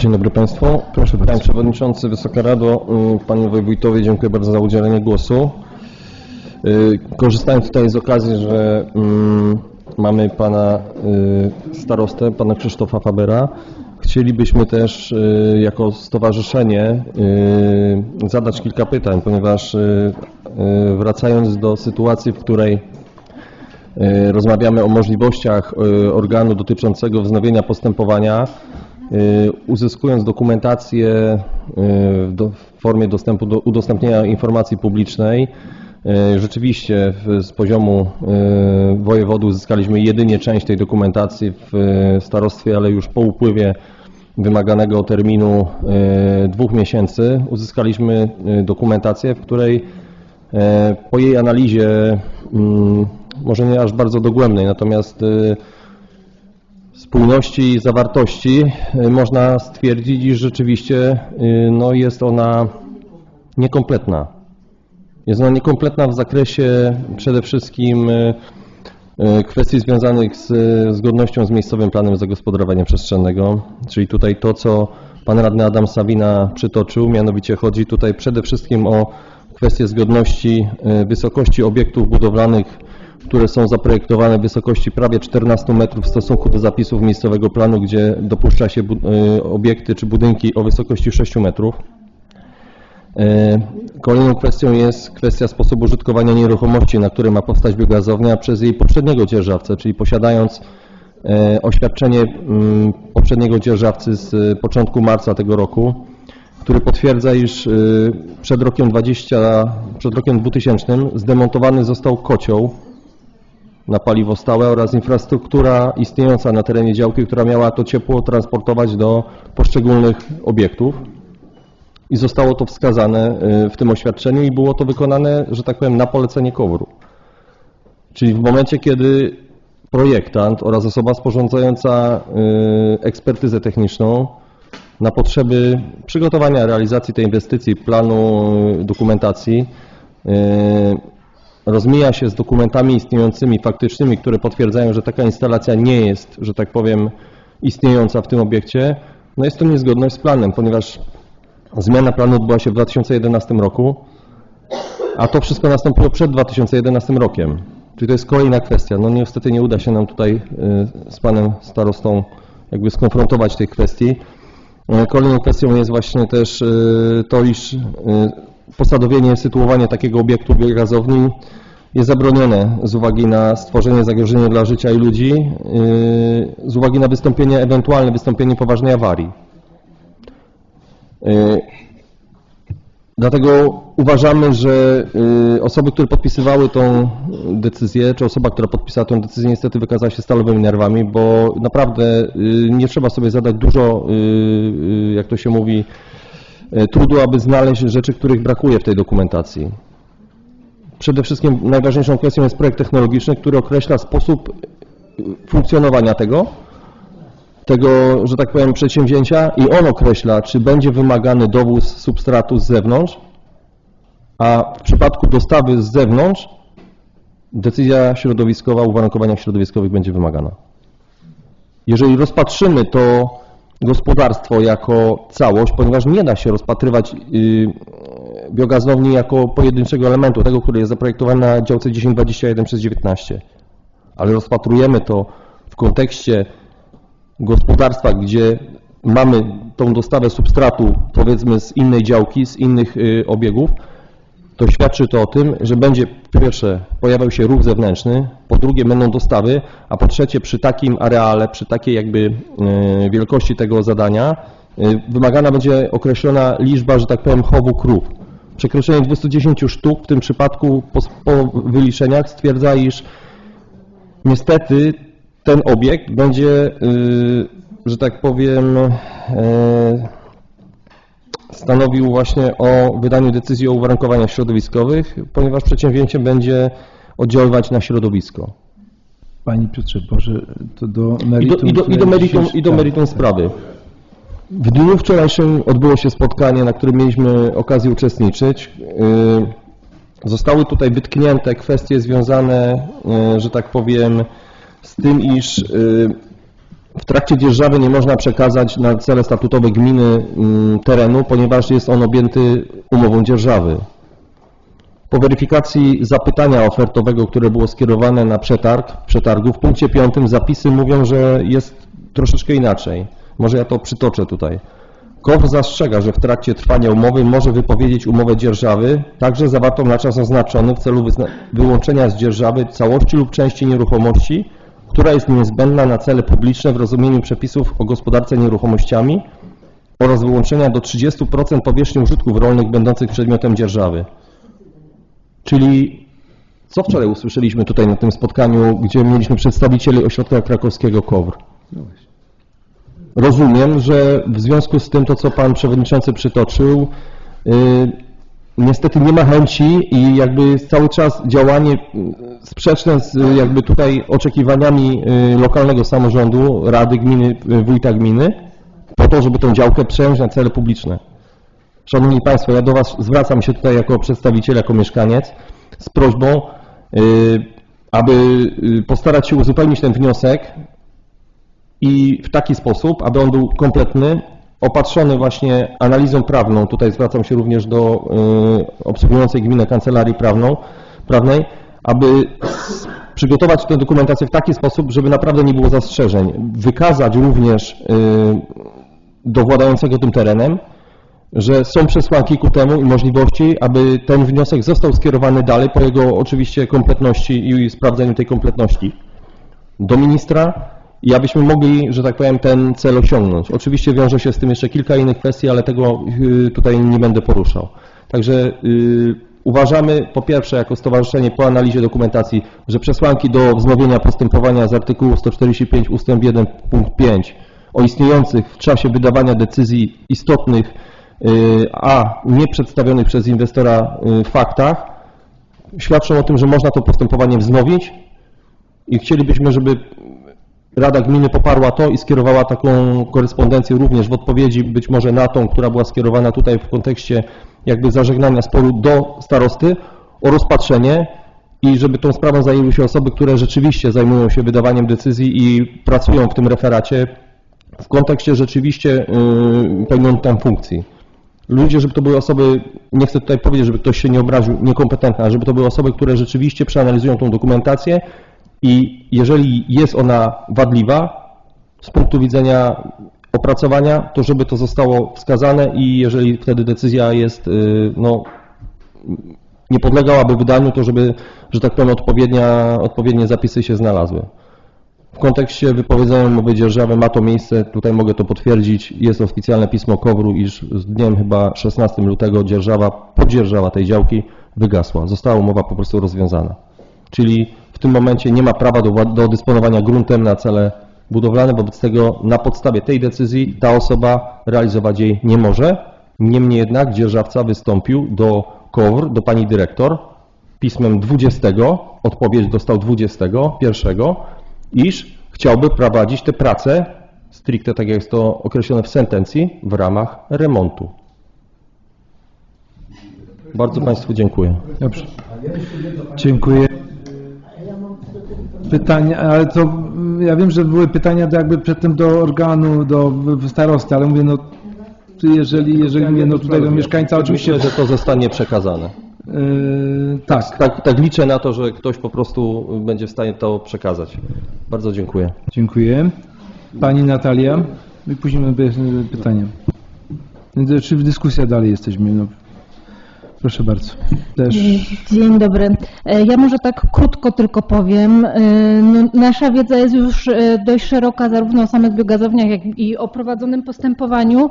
Dzień dobry Państwu. Proszę bardzo. Panie Przewodniczący, Wysoka Rado, y, Panie Wojewójtowie, dziękuję bardzo za udzielenie głosu. Y, Korzystając tutaj z okazji, że mm, mamy Pana y, starostę, Pana Krzysztofa Fabera, chcielibyśmy też y, jako stowarzyszenie zadać kilka pytań, ponieważ wracając do sytuacji, w której Rozmawiamy o możliwościach organu dotyczącego wznowienia postępowania. E, Uzyskując dokumentację e, w formie dostępu do udostępnienia informacji publicznej, e, rzeczywiście z poziomu wojewody uzyskaliśmy jedynie część tej dokumentacji w starostwie, ale już po upływie wymaganego terminu dwóch miesięcy uzyskaliśmy dokumentację, w której Po jej analizie, mm, może nie aż bardzo dogłębnej, natomiast spójności i zawartości e, można stwierdzić, iż rzeczywiście e, no, jest ona niekompletna. Jest ona niekompletna w zakresie przede wszystkim e, kwestii związanych z zgodnością z miejscowym planem zagospodarowania przestrzennego, czyli tutaj to, co pan radny Adam Sabina przytoczył, mianowicie chodzi tutaj przede wszystkim o kwestię zgodności wysokości obiektów budowlanych, które są zaprojektowane w wysokości prawie 14 metrów w stosunku do zapisów miejscowego planu, gdzie dopuszcza się e, obiekty czy budynki o wysokości 6 metrów. E, Kolejną kwestią jest kwestia sposobu użytkowania nieruchomości, na której ma powstać biogazownia przez jej poprzedniego dzierżawcę, czyli posiadając e, oświadczenie mm, poprzedniego dzierżawcy z e, początku marca tego roku, który potwierdza, iż e, przed rokiem 20, przed rokiem 2000 zdemontowany został kocioł na paliwo stałe oraz infrastruktura istniejąca na terenie działki, która miała to ciepło transportować do poszczególnych obiektów i zostało to wskazane y, w tym oświadczeniu i było to wykonane, że tak powiem, na polecenie KOWR-u. Czyli w momencie, kiedy projektant oraz osoba sporządzająca y, ekspertyzę techniczną na potrzeby przygotowania realizacji tej inwestycji, planu y, dokumentacji, rozmija się z dokumentami istniejącymi, faktycznymi, które potwierdzają, że taka instalacja nie jest, że tak powiem, istniejąca w tym obiekcie, no jest to niezgodność z planem, ponieważ Zmiana planu odbyła się w 2011 roku, a to wszystko nastąpiło przed 2011 rokiem. Czyli to jest kolejna kwestia. No niestety nie uda się nam tutaj y, z panem starostą jakby skonfrontować tej kwestii. Y, Kolejną kwestią jest właśnie też y, to, iż posadowienie, sytuowanie takiego obiektu biogazowni jest zabronione z uwagi na stworzenie zagrożenia dla życia i ludzi, y, z uwagi na wystąpienie, ewentualne wystąpienie poważnej awarii. Y, Dlatego uważamy, że y, osoby, które podpisywały tą decyzję, czy osoba, która podpisała tą decyzję, niestety wykazała się stalowymi nerwami, bo naprawdę nie trzeba sobie zadać dużo, jak to się mówi, trudu, aby znaleźć rzeczy, których brakuje w tej dokumentacji. Przede wszystkim najważniejszą kwestią jest projekt technologiczny, który określa sposób y, funkcjonowania tego, tego, że tak powiem, przedsięwzięcia i on określa, czy będzie wymagany dowóz substratu z zewnątrz, a w przypadku dostawy z zewnątrz decyzja środowiskowa o uwarunkowaniach środowiskowych będzie wymagana. Jeżeli rozpatrzymy to gospodarstwo jako całość, ponieważ nie da się rozpatrywać y, biogazowni jako pojedynczego elementu, tego, który jest zaprojektowany na działce 1021 przez 19, ale rozpatrujemy to w kontekście gospodarstwa, gdzie mamy tą dostawę substratu powiedzmy z innej działki, z innych y, obiegów, to świadczy to o tym, że będzie po pierwsze pojawiał się ruch zewnętrzny, po drugie będą dostawy, a po trzecie przy takim areale, przy takiej jakby y, wielkości tego zadania y, wymagana będzie określona liczba, że tak powiem, chowu krów. Przekroczenie 210 sztuk w tym przypadku po, po wyliczeniach stwierdza, iż niestety ten obiekt będzie, y, że tak powiem, stanowił właśnie o wydaniu decyzji o uwarunkowaniach środowiskowych, ponieważ przedsięwzięcie będzie oddziaływać na środowisko. Panie Piotrze, Boże, to do I do, meritum. i do, i do, meritum, i do meritum tak. sprawy. W dniu wczorajszym odbyło się spotkanie, na którym mieliśmy okazję uczestniczyć. Y, Zostały tutaj wytknięte kwestie związane, y, że tak powiem, z tym, iż y, w trakcie dzierżawy nie można przekazać na cele statutowe gminy mm, terenu, ponieważ jest on objęty umową dzierżawy. Po weryfikacji zapytania ofertowego, które było skierowane na przetarg, przetargu, w punkcie piątym zapisy mówią, że jest troszeczkę inaczej. Może ja to przytoczę tutaj. KOWR zastrzega, że w trakcie trwania umowy może wypowiedzieć umowę dzierżawy, także zawartą na czas oznaczony w celu wyłączenia z dzierżawy całości lub części nieruchomości, która jest niezbędna na cele publiczne w rozumieniu przepisów o gospodarce nieruchomościami oraz wyłączenia do 30% powierzchni użytków rolnych będących przedmiotem dzierżawy. Czyli co wczoraj usłyszeliśmy tutaj na tym spotkaniu, gdzie mieliśmy przedstawicieli ośrodka krakowskiego KOWR? Rozumiem, że w związku z tym, to co Pan Przewodniczący przytoczył, y, niestety nie ma chęci i jakby cały czas działanie y, sprzeczne z y, jakby tutaj oczekiwaniami y, lokalnego samorządu, Rady Gminy, Wójta Gminy, po to, żeby tą działkę przejąć na cele publiczne. Szanowni Państwo, ja do Was zwracam się tutaj jako przedstawiciel, jako mieszkaniec z prośbą, aby postarać się uzupełnić ten wniosek i w taki sposób, aby on był kompletny, opatrzony właśnie analizą prawną. Tutaj zwracam się również do y, obsługującej gminę kancelarii prawną, prawnej, aby przygotować tę dokumentację w taki sposób, żeby naprawdę nie było zastrzeżeń. Wykazać również y, do władającego tym terenem, że są przesłanki ku temu i możliwości, aby ten wniosek został skierowany dalej po jego oczywiście kompletności i sprawdzeniu tej kompletności do ministra i abyśmy mogli, że tak powiem, ten cel osiągnąć. Oczywiście wiąże się z tym jeszcze kilka innych kwestii, ale tego y, tutaj nie będę poruszał. Także y, uważamy po pierwsze jako stowarzyszenie po analizie dokumentacji, że przesłanki do wznowienia postępowania z artykułu 145 ust. 1 punkt 5 o istniejących w czasie wydawania decyzji istotnych, y, a nie przedstawionych przez inwestora faktach świadczą o tym, że można to postępowanie wznowić i chcielibyśmy, żeby Rada Gminy poparła to i skierowała taką korespondencję również w odpowiedzi być może na tą, która była skierowana tutaj w kontekście jakby zażegnania sporu do starosty o rozpatrzenie i żeby tą sprawą zajęły się osoby, które rzeczywiście zajmują się wydawaniem decyzji i pracują w tym referacie w kontekście rzeczywiście yy, pełnią tam funkcji. Ludzie, żeby to były osoby, nie chcę tutaj powiedzieć, żeby ktoś się nie obraził, niekompetentne, ale żeby to były osoby, które rzeczywiście przeanalizują tą dokumentację i jeżeli jest ona wadliwa z punktu widzenia opracowania, to żeby to zostało wskazane i jeżeli wtedy decyzja jest, y, no, nie podlegałaby wydaniu, to żeby, że tak powiem, odpowiednia, odpowiednie zapisy się znalazły. W kontekście wypowiedzenia umowy dzierżawy ma to miejsce, tutaj mogę to potwierdzić, jest oficjalne pismo KOWR-u, iż z dniem chyba 16 lutego dzierżawa, podzierżawa tej działki wygasła. Została umowa po prostu rozwiązana. Czyli tym momencie nie ma prawa do, do dysponowania gruntem na cele budowlane, wobec tego na podstawie tej decyzji ta osoba realizować jej nie może. Niemniej jednak dzierżawca wystąpił do KOWR, do pani dyrektor, pismem 20, odpowiedź dostał 21, iż chciałby prowadzić te prace, stricte tak jak jest to określone w sentencji, w ramach remontu. Bardzo Państwu dziękuję. Dobrze. Dziękuję. Pytania, ale to mm, ja wiem, że były pytania do, jakby przedtem do organu, do starosty, ale mówię, no jeżeli, jeżeli mówię, no tutaj do mieszkańca oczywiście, Myślę, że to zostanie przekazane. yy, tak, Tak, tak liczę na to, że ktoś po prostu będzie w stanie to przekazać. Bardzo dziękuję. dziękuję. Pani Natalia i później będę yy, pytania. No, Czy w dyskusja dalej jesteśmy? No, proszę bardzo. Też. Dzień dobry. E, Ja może tak krótko tylko powiem. E, No, nasza wiedza jest już e, dość szeroka zarówno o samych biogazowniach, jak i o prowadzonym postępowaniu.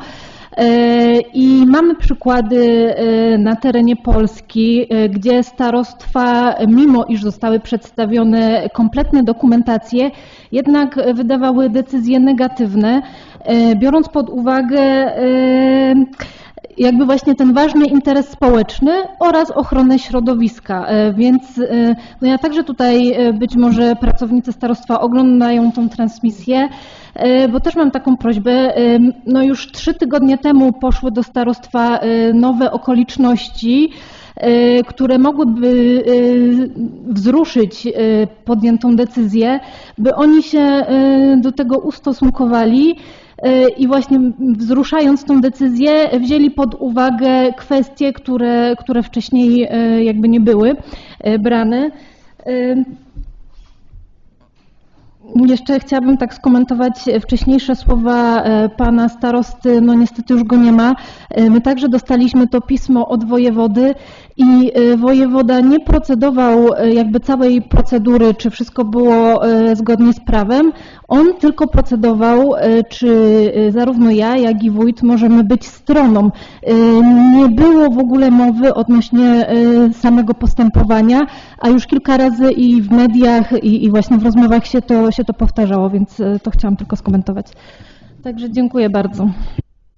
I mamy przykłady na terenie Polski, gdzie starostwa, mimo iż zostały przedstawione kompletne dokumentacje, jednak wydawały decyzje negatywne, biorąc pod uwagę jakby właśnie ten ważny interes społeczny oraz ochronę środowiska. E, Więc e, no ja także tutaj e, być może pracownicy starostwa oglądają tą transmisję, bo też mam taką prośbę. No już trzy tygodnie temu poszły do starostwa nowe okoliczności, które mogłyby wzruszyć podjętą decyzję, by oni się do tego ustosunkowali i właśnie wzruszając tą decyzję wzięli pod uwagę kwestie, które, które wcześniej e, jakby nie były e, brane. Jeszcze chciałabym tak skomentować wcześniejsze słowa e, pana starosty, no niestety już go nie ma. E, My także dostaliśmy to pismo od wojewody i e, wojewoda nie procedował jakby całej procedury, czy wszystko było zgodnie z prawem. On tylko procedował, czy zarówno ja, jak i wójt możemy być stroną. Nie było w ogóle mowy odnośnie samego postępowania, a już kilka razy i w mediach, i właśnie w rozmowach się to, się to powtarzało, więc e, to chciałam tylko skomentować. Także dziękuję bardzo.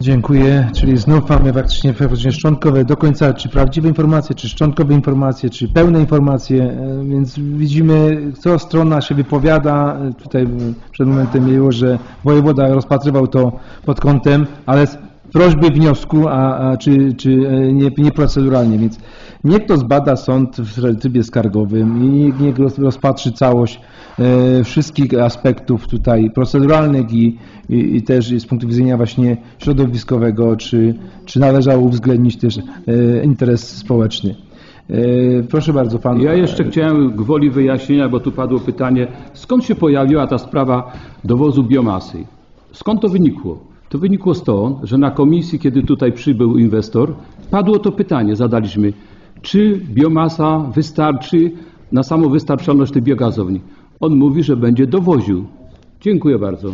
Dziękuję. Czyli znów mamy faktycznie, faktycznie szczątkowe do końca, czy prawdziwe informacje, czy szczątkowe informacje, czy pełne informacje, e, więc widzimy, co strona się wypowiada. Tutaj przed momentem było, że wojewoda rozpatrywał to pod kątem, ale prośby wniosku, a, a czy, czy e, nie, nie proceduralnie, więc niech to zbada sąd w trybie skargowym i niech- niech roz- rozpatrzy całość e, wszystkich aspektów tutaj proceduralnych i, i, i też z punktu widzenia właśnie środowiskowego, czy, czy należało uwzględnić też e, interes społeczny. E, Proszę bardzo, pan. Ja jeszcze chciałem gwoli wyjaśnienia, bo tu padło pytanie, skąd się pojawiła ta sprawa dowozu biomasy? Skąd to wynikło? To wynikło stąd, że na komisji, kiedy tutaj przybył inwestor, padło to pytanie, zadaliśmy, czy biomasa wystarczy na samą wystarczalność tej biogazowni? On mówi, że będzie dowoził. Dziękuję bardzo.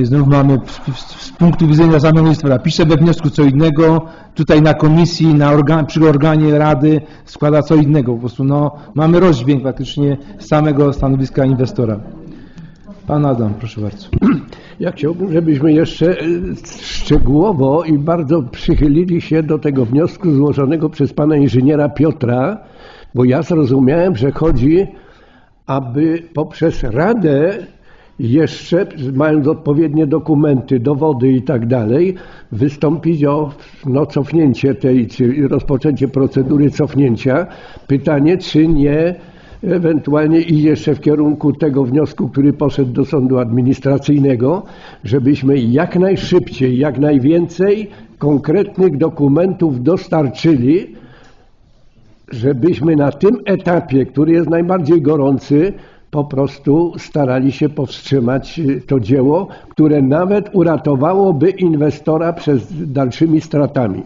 I znów mamy z, punktu widzenia zamownictwa, pisze we wniosku co innego, tutaj na komisji, na organ, przy organie rady składa co innego. Po prostu no, mamy rozdźwięk faktycznie z samego stanowiska inwestora. Pan Adam, proszę bardzo. Ja chciałbym, żebyśmy jeszcze e, szczegółowo i bardzo przychylili się do tego wniosku złożonego przez pana inżyniera Piotra, bo ja zrozumiałem, że chodzi, aby poprzez Radę jeszcze, mając odpowiednie dokumenty, dowody i tak dalej, wystąpić o no, cofnięcie tej, czy rozpoczęcie procedury cofnięcia. Pytanie, czy nie ewentualnie i jeszcze w kierunku tego wniosku, który poszedł do sądu administracyjnego, żebyśmy jak najszybciej, jak najwięcej konkretnych dokumentów dostarczyli, żebyśmy na tym etapie, który jest najbardziej gorący, po prostu starali się powstrzymać y, to dzieło, które nawet uratowałoby inwestora przed dalszymi stratami.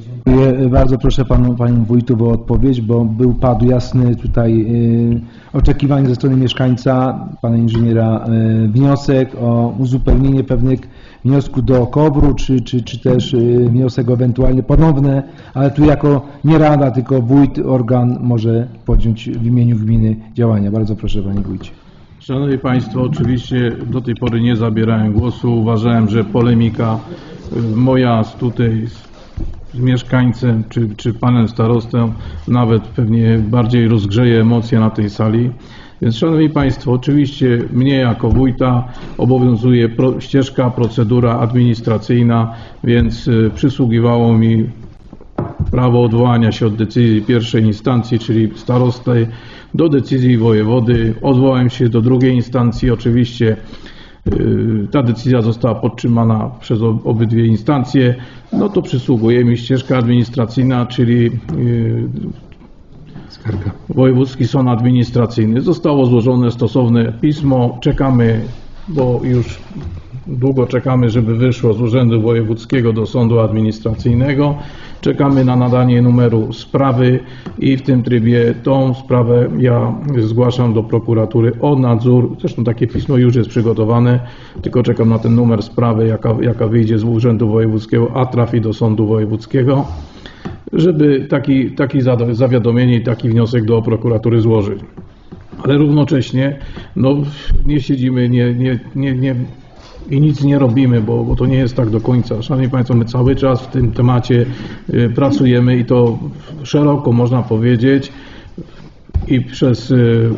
Dziękuję. Bardzo proszę panu, panią wójtu o odpowiedź, bo był, padł jasny tutaj y, oczekiwanie ze strony mieszkańca, pana inżyniera, y, wniosek o uzupełnienie pewnych wniosków do KOBR-u, czy, czy, czy też y, wniosek ewentualnie ponowne, ale tu jako nie rada, tylko wójt, organ może podjąć w imieniu gminy działania. Bardzo proszę panie wójcie. Szanowni Państwo, oczywiście do tej pory nie zabierałem głosu. Uważałem, że polemika moja z tutaj z mieszkańcem czy, czy panem starostą nawet pewnie bardziej rozgrzeje emocje na tej sali. Więc Szanowni Państwo, oczywiście mnie jako wójta obowiązuje pro, ścieżka, procedura administracyjna, więc y, przysługiwało mi prawo odwołania się od decyzji pierwszej instancji, czyli starosty, do decyzji wojewody. Odwołałem się do drugiej instancji. Oczywiście ta decyzja została podtrzymana przez ob- obydwie instancje. No to przysługuje mi ścieżka administracyjna, czyli yy, Wojewódzki Sąd Administracyjny. Zostało złożone stosowne pismo. Czekamy, bo już długo czekamy, żeby wyszło z Urzędu Wojewódzkiego do Sądu Administracyjnego. Czekamy na nadanie numeru sprawy i w tym trybie tą sprawę ja zgłaszam do prokuratury o nadzór. Zresztą takie pismo już jest przygotowane, tylko czekam na ten numer sprawy, jaka, jaka wyjdzie z Urzędu Wojewódzkiego, a trafi do Sądu Wojewódzkiego żeby taki, taki zawiadomienie i taki wniosek do prokuratury złożyć. Ale równocześnie no, nie siedzimy nie, nie, nie, nie, i nic nie robimy, bo, bo to nie jest tak do końca. Szanowni Państwo, my cały czas w tym temacie y, pracujemy i to szeroko można powiedzieć i przez y,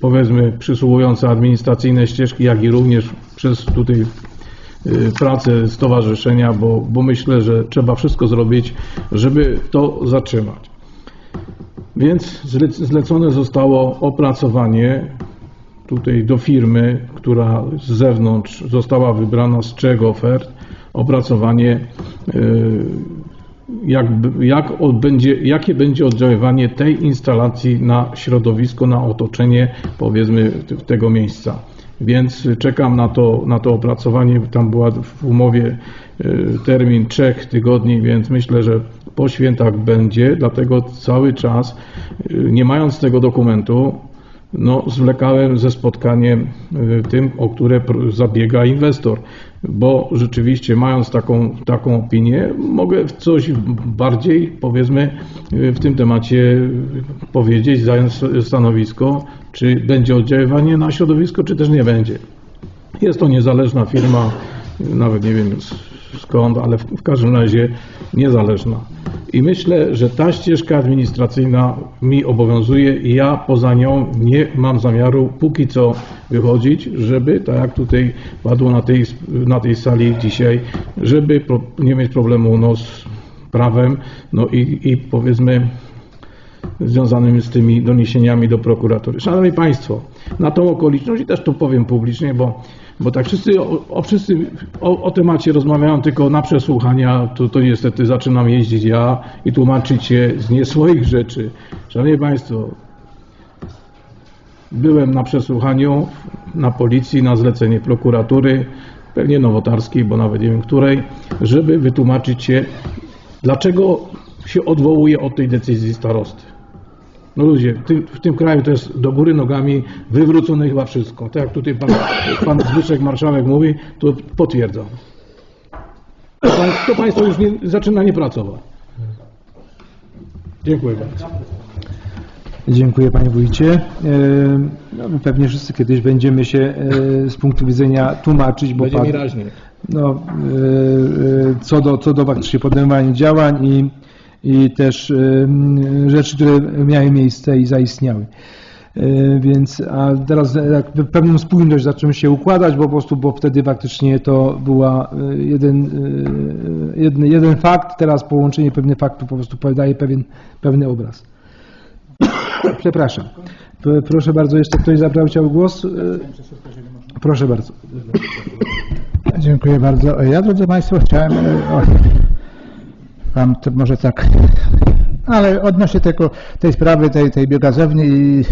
powiedzmy przysługujące administracyjne ścieżki, jak i również przez tutaj y, pracę stowarzyszenia, bo, bo myślę, że trzeba wszystko zrobić, żeby to zatrzymać. Więc zle- zlecone zostało opracowanie tutaj do firmy, która z zewnątrz została wybrana z trzech ofert, opracowanie y, jak, jak jakie będzie oddziaływanie tej instalacji na środowisko, na otoczenie powiedzmy tego miejsca. Więc czekam na to, na to opracowanie. Tam była w umowie y, termin trzech tygodni, więc myślę, że po świętach będzie, dlatego cały czas, y, nie mając tego dokumentu, no, zwlekałem ze spotkaniem y, tym, o które zabiega inwestor, bo rzeczywiście mając taką, taką opinię, mogę coś bardziej, powiedzmy, y, w tym temacie y, powiedzieć, zająć stanowisko, czy będzie oddziaływanie na środowisko, czy też nie będzie. Jest to niezależna firma, nawet nie wiem skąd, ale w, w każdym razie niezależna. I myślę, że ta ścieżka administracyjna mi obowiązuje i ja poza nią nie mam zamiaru póki co wychodzić, żeby, tak jak tutaj padło na tej, na tej sali dzisiaj, żeby nie mieć problemu no, z prawem, no i, i powiedzmy związanym z tymi doniesieniami do prokuratury. Szanowni Państwo, na tą okoliczność i też to powiem publicznie, bo, bo tak wszyscy, o, o, wszyscy o, o temacie rozmawiają tylko na przesłuchania, to, to niestety zaczynam jeździć ja i tłumaczyć się z nie swoich rzeczy. Szanowni Państwo, byłem na przesłuchaniu na policji na zlecenie prokuratury, pewnie nowotarskiej, bo nawet nie wiem której, żeby wytłumaczyć się, dlaczego się odwołuje od tej decyzji starosty. No ludzie, w tym, w tym kraju to jest do góry nogami wywrócone chyba wszystko. Tak jak tutaj pan, pan Zbyszek Marszałek mówi, to potwierdzam. To, państwo już nie, zaczyna nie pracować. Dziękuję bardzo. Dziękuję Panie Wójcie. E, No, my pewnie wszyscy kiedyś będziemy się e, z punktu widzenia tłumaczyć, bo Będzie raźniej. no, e, co do, co do faktycznie podejmowania działań i, i też e, rzeczy, które miały miejsce i zaistniały. E, Więc a teraz jak w pewną spójność zaczęły się układać, bo po prostu, bo wtedy faktycznie to była e, jeden, e, jeden, jeden fakt, teraz połączenie pewnych faktów po prostu podaje pewien, pewny obraz. Przepraszam. Proszę bardzo, jeszcze ktoś zabrał chciał głos? E, Proszę bardzo. Dziękuję bardzo. Ja, drodzy Państwo, chciałem e, Wam to może tak, ale odnośnie tego, tej sprawy, tej, tej biogazowni i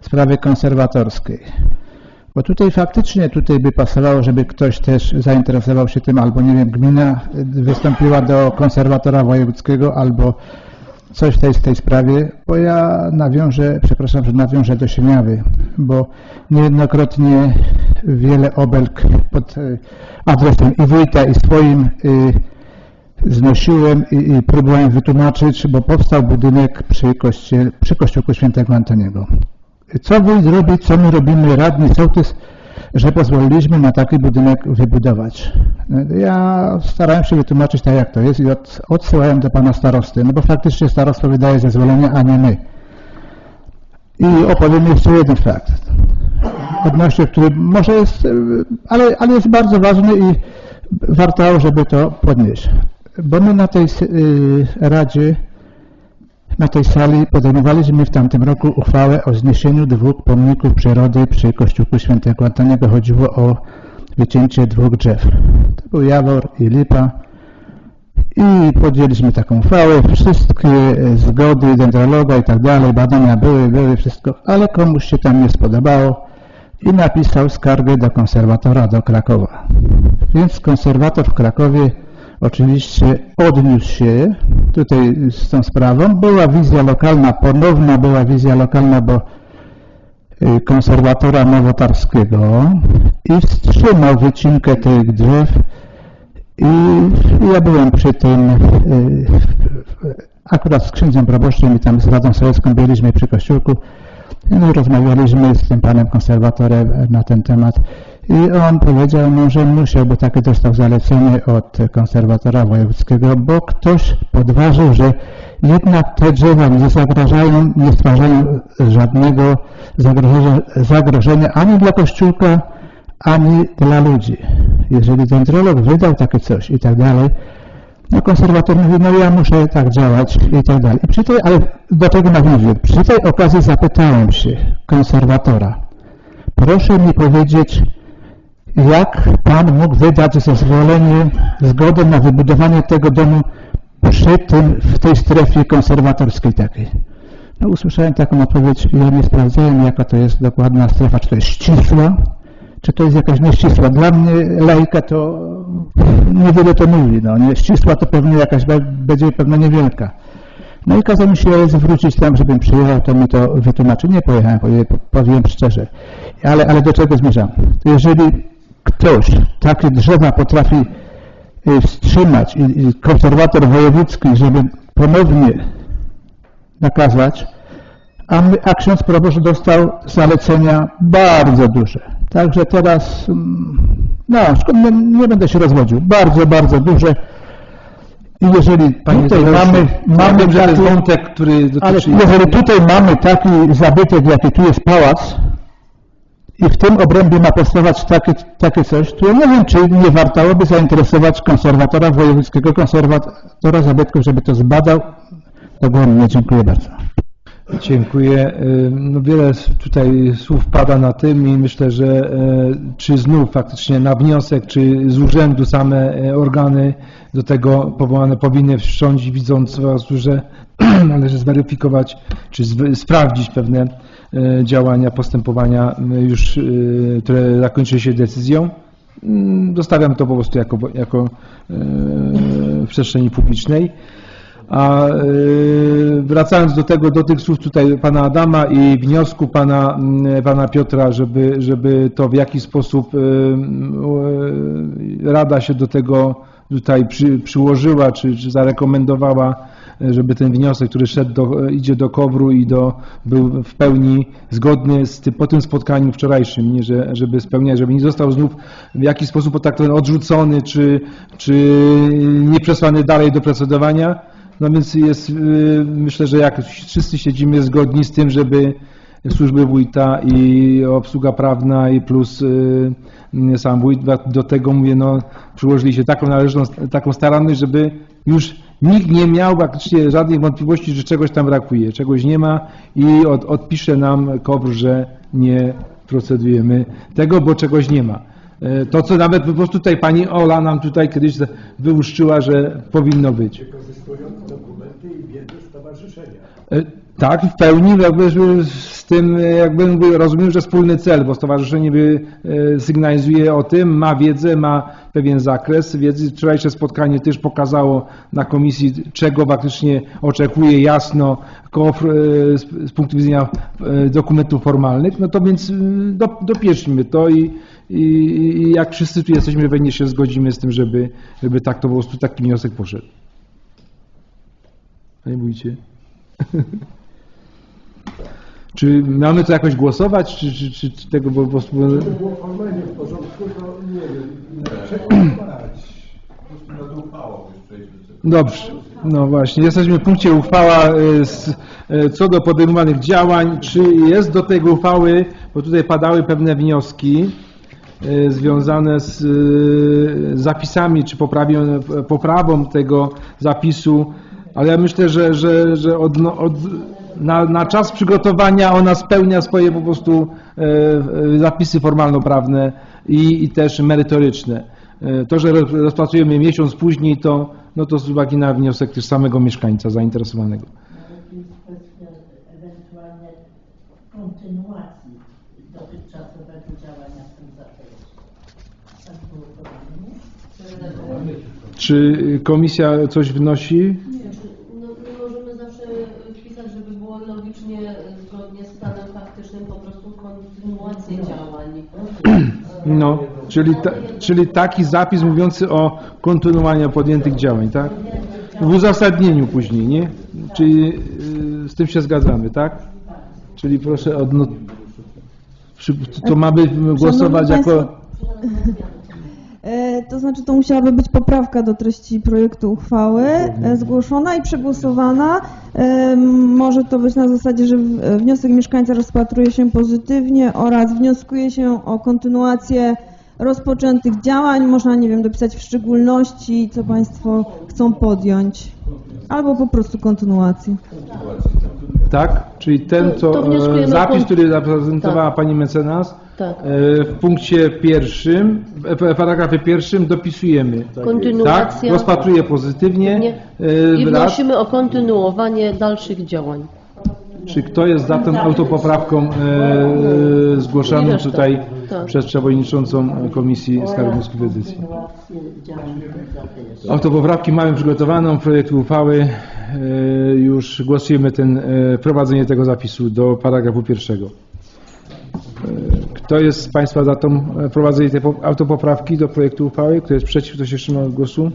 sprawy konserwatorskiej. Bo tutaj faktycznie tutaj by pasowało, żeby ktoś też zainteresował się tym, albo nie wiem, gmina wystąpiła do konserwatora wojewódzkiego, albo coś w tej, w tej sprawie, bo ja nawiążę, przepraszam, że nawiążę do Sieniawy, bo niejednokrotnie wiele obelg pod e, adresem i wójta, i swoim y, znosiłem i, i próbowałem wytłumaczyć, bo powstał budynek przy, koście, przy świętego Antoniego. Co wójt robi, co my robimy, radni, sołtys, że pozwoliliśmy na taki budynek wybudować. Ja starałem się wytłumaczyć tak, jak to jest i od, odsyłałem do pana starosty, no bo faktycznie starostwo wydaje zezwolenie, a nie my. I opowiem jeszcze jeden fakt, odnośnie który może jest, e, ale, ale jest bardzo ważny i warto, żeby to podnieść. Bo my na tej y, Radzie, na tej sali podejmowaliśmy w tamtym roku uchwałę o zniesieniu dwóch pomników przyrody przy Kościółku Świętego Antoniego. Chodziło o wycięcie dwóch drzew. To był Jawor i Lipa. I podjęliśmy taką uchwałę, wszystkie e, zgody dendrologa i tak dalej, badania były, były wszystko, ale komuś się tam nie spodobało i napisał skargę do konserwatora do Krakowa. Więc konserwator w Krakowie oczywiście odniósł się tutaj z tą sprawą. Była wizja lokalna, ponowna była wizja lokalna, bo y, konserwatora nowotarskiego i wstrzymał wycinkę tych drzew i ja byłem przy tym, y, akurat z księdzem proboszczem i tam z Radą Sowiecką byliśmy przy kościółku. No, i rozmawialiśmy z tym panem konserwatorem na ten temat i on powiedział, no, że musiałby takie dostał zalecenie od konserwatora wojewódzkiego, bo ktoś podważył, że jednak te drzewa nie zagrażają, nie stwarzają żadnego zagrożenia, zagrożenia ani dla kościółka, ani dla ludzi. jeżeli dendrolog wydał takie coś i tak dalej, no konserwator mówi, no ja muszę tak działać i tak dalej. I przy tej, ale do tego nawiązuję. Przy tej okazji zapytałem się konserwatora, proszę mi powiedzieć, jak pan mógł wydać zezwolenie, zgodę na wybudowanie tego domu przy tym, w tej strefie konserwatorskiej takiej? No usłyszałem taką odpowiedź, ja nie sprawdzałem jaka to jest dokładna strefa, czy to jest ścisła, czy to jest jakaś nieścisła. Dla mnie lajka to niewiele to mówi, no nie, ścisła to pewnie jakaś będzie pewno niewielka. No i kazał mi się zwrócić tam, żebym przyjechał, to mi to wytłumaczył. Nie pojechałem, powiem szczerze. Ale, ale do czego zmierzam? Jeżeli ktoś takie drzewa potrafi y, wstrzymać i, konserwator wojewódzki, żeby ponownie nakazać, a, my, a ksiądz proboszcz dostał zalecenia bardzo duże. Także teraz, mm, no, nie, nie będę się rozwodził, bardzo, bardzo duże. I jeżeli Panie tutaj mamy, mamy wiem, taki- wątek, który ale dotyczy... jeżeli tutaj mamy taki zabytek, jaki tu jest pałac i w tym obrębie ma powstawać takie, takie coś, ja nie wiem, czy nie wartałoby zainteresować konserwatora, wojewódzkiego konserwatora zabytków, żeby to zbadał. Dogłębnie dziękuję bardzo. Dziękuję. Y, No wiele tutaj słów pada na tym i myślę, że e, czy znów faktycznie na wniosek, czy z urzędu same e, organy do tego powołane powinny wszcząć, widząc duże, należy zweryfikować, czy sprawdzić pewne e, działania, postępowania już, e, które zakończyły się decyzją. Mm, Dostawiam to po prostu jako, jako e, w przestrzeni publicznej. A wracając do tego, do tych słów tutaj pana Adama i wniosku pana, mm, pana Piotra, żeby, żeby to w jaki sposób Rada się do tego tutaj przy, przyłożyła, czy, czy zarekomendowała, żeby ten wniosek, który szedł do, idzie do Kowru i do, był w pełni zgodny z tym, po tym spotkaniu wczorajszym, nie, że, żeby spełniać, żeby nie został znów w jakiś sposób potraktowany odrzucony, czy, czy nie przesłany dalej do procedowania. No więc jest, y, myślę, że jak wszyscy siedzimy zgodni z tym, żeby służby wójta i obsługa prawna i plus sam wójt do tego mówię, no przyłożyli się taką należną, taką staranność, żeby już nikt nie miał praktycznie żadnych wątpliwości, że czegoś tam brakuje, czegoś nie ma i od, odpisze nam KOWR, że nie procedujemy tego, bo czegoś nie ma. E, To, co nawet po prostu tutaj pani Ola nam tutaj kiedyś wyłuszczyła, że powinno być. E, Tak, w pełni jakby tym e, jakby rozumiem, że wspólny cel, bo stowarzyszenie e, sygnalizuje o tym, ma wiedzę, ma pewien zakres wiedzy. Wczorajsze spotkanie też pokazało na komisji, czego faktycznie oczekuje jasno e, z, punktu widzenia dokumentów formalnych, no to więc e, do, dopieszmy to i, i, jak wszyscy tu jesteśmy, pewnie się zgodzimy z tym, żeby, żeby tak to po prostu taki wniosek poszedł. Panie wójcie. Czy mamy to jakoś głosować, czy, czy, czy, czy tego po prostu... Dobrze, no właśnie, jesteśmy w punkcie uchwała y, z, y, co do podejmowanych działań. Czy jest do tej uchwały, bo tutaj padały pewne wnioski y, związane z zapisami, czy poprawią, poprawą tego zapisu, ale ja myślę, że, że, że od, od, na, na czas przygotowania ona spełnia swoje po prostu e, zapisy formalno-prawne i, i też merytoryczne. E, To, że roz- rozpracujemy miesiąc później, to, no to z uwagi na wniosek też samego mieszkańca zainteresowanego. Czy komisja coś wnosi? No, czyli, ta, czyli taki zapis mówiący o kontynuowaniu podjętych działań, tak? W uzasadnieniu później, nie? Czyli y, z tym się zgadzamy, tak? Czyli proszę odno... przy- To mamy głosować jako... E, To znaczy, to musiałaby być poprawka do treści projektu uchwały e, zgłoszona i przegłosowana. E, Może to być na zasadzie, że wniosek mieszkańca rozpatruje się pozytywnie oraz wnioskuje się o kontynuację rozpoczętych działań. Można, nie wiem, dopisać w szczególności, co Państwo chcą podjąć. Albo po prostu kontynuację. Tak? Czyli ten, co zapis, który zaprezentowała Tak. Pani mecenas, Tak. e, w punkcie pierwszym, w paragrafie pierwszym dopisujemy. Kontynuacja. Tak? Rozpatruje pozytywnie. Nie. e, I wnosimy o kontynuowanie dalszych działań. Czy kto jest za tą autopoprawką e, zgłoszoną tutaj Tak. przez przewodniczącą Komisji tym zakresie. Autopoprawki mamy przygotowaną, projekt uchwały. E, już głosujemy ten, e, wprowadzenie tego zapisu do paragrafu pierwszego. Kto jest z Państwa za tą e, wprowadzenie tej po- autopoprawki do projektu uchwały? Kto jest przeciw? Kto się wstrzymał głosu?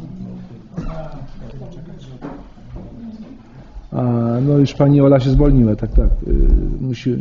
A, no już Pani Ola się zwolniła, tak, tak. E, Musi...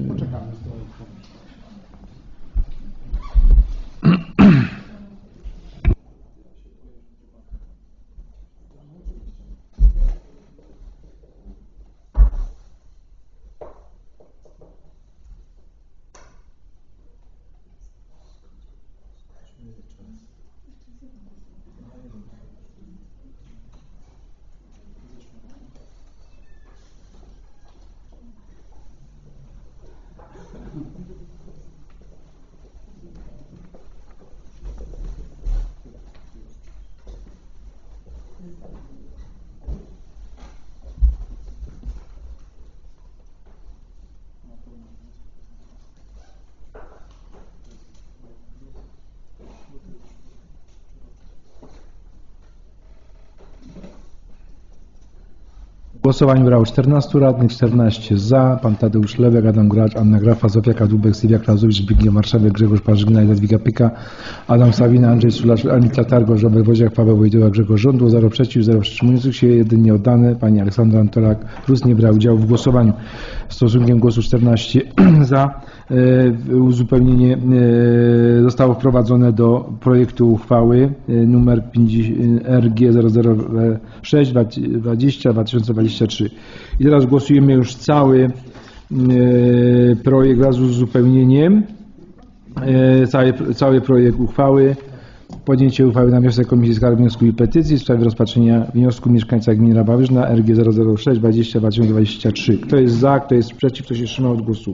głosowaniu brało 14 radnych, 14 za, pan Tadeusz Lewek, Adam Gracz, Anna Grafa, Zofia Kadłubek, Sylwia Klauzowicz, Zbigniew Marszałek, Grzegorz Parzyna, Jadwiga Pyka, Adam Sawina, Andrzej Sulasz, Anita Targosz, Robert Woziak, Paweł Wojtyła, Grzegorz Żądło, 0 przeciw, 0 wstrzymujących się, jedynie oddane. Pani Aleksandra Antolak Rus nie brała udziału w głosowaniu. Stosunkiem głosu 14 za e, uzupełnienie e, zostało wprowadzone do projektu uchwały e, numer 50, RG 006 20 2023. I teraz głosujemy już cały e, projekt wraz z uzupełnieniem. E, Cały, cały projekt uchwały. Podjęcie uchwały na wniosek Komisji Skarbu Wniosku i Petycji w sprawie rozpatrzenia wniosku mieszkańca gminy Rabawyżna RG 006 20 2023. Kto jest za, kto jest przeciw, kto się wstrzymał od głosu?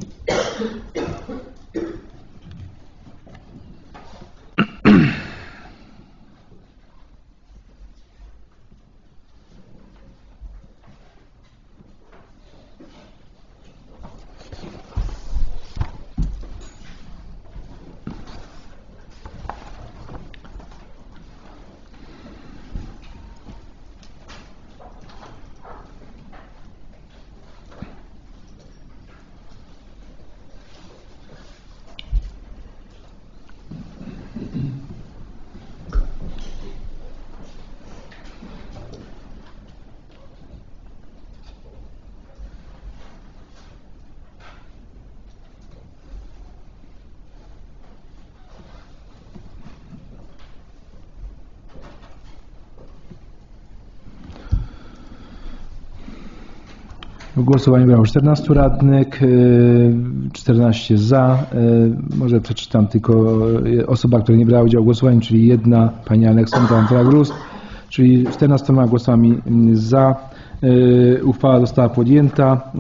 W głosowaniu brało 14 radnych, y, 14 za. y, Może przeczytam tylko y, osoba, która nie brała udziału w głosowaniu, czyli jedna pani Aleksandra Antragrus, czyli 14 głosami y, za. Y, Uchwała została podjęta.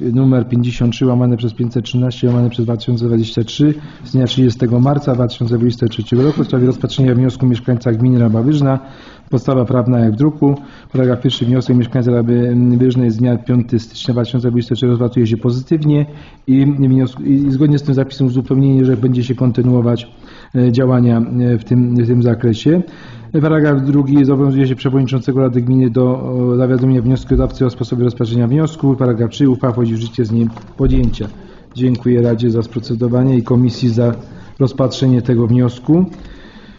y, Numer 53 łamane przez 513 łamane przez 2023 z dnia 30 marca 2023 roku w sprawie rozpatrzenia wniosku mieszkańca gminy Rabawyżna. Podstawa prawna jak w druku. Paragraf pierwszy wniosek mieszkańca Rabawyżnej z dnia 5 stycznia 2023 rozpatruje się pozytywnie i, wniosku, i zgodnie z tym zapisem uzupełnienie, że będzie się kontynuować e, działania e, w tym, w tym zakresie. Paragraf drugi zobowiązuje się przewodniczącego Rady Gminy do zawiadomienia wnioskodawcy o sposobie rozpatrzenia wniosku. Paragraf 3 uchwała wchodzi w życie z nim podjęcia. Dziękuję Radzie za sprocedowanie i Komisji za rozpatrzenie tego wniosku.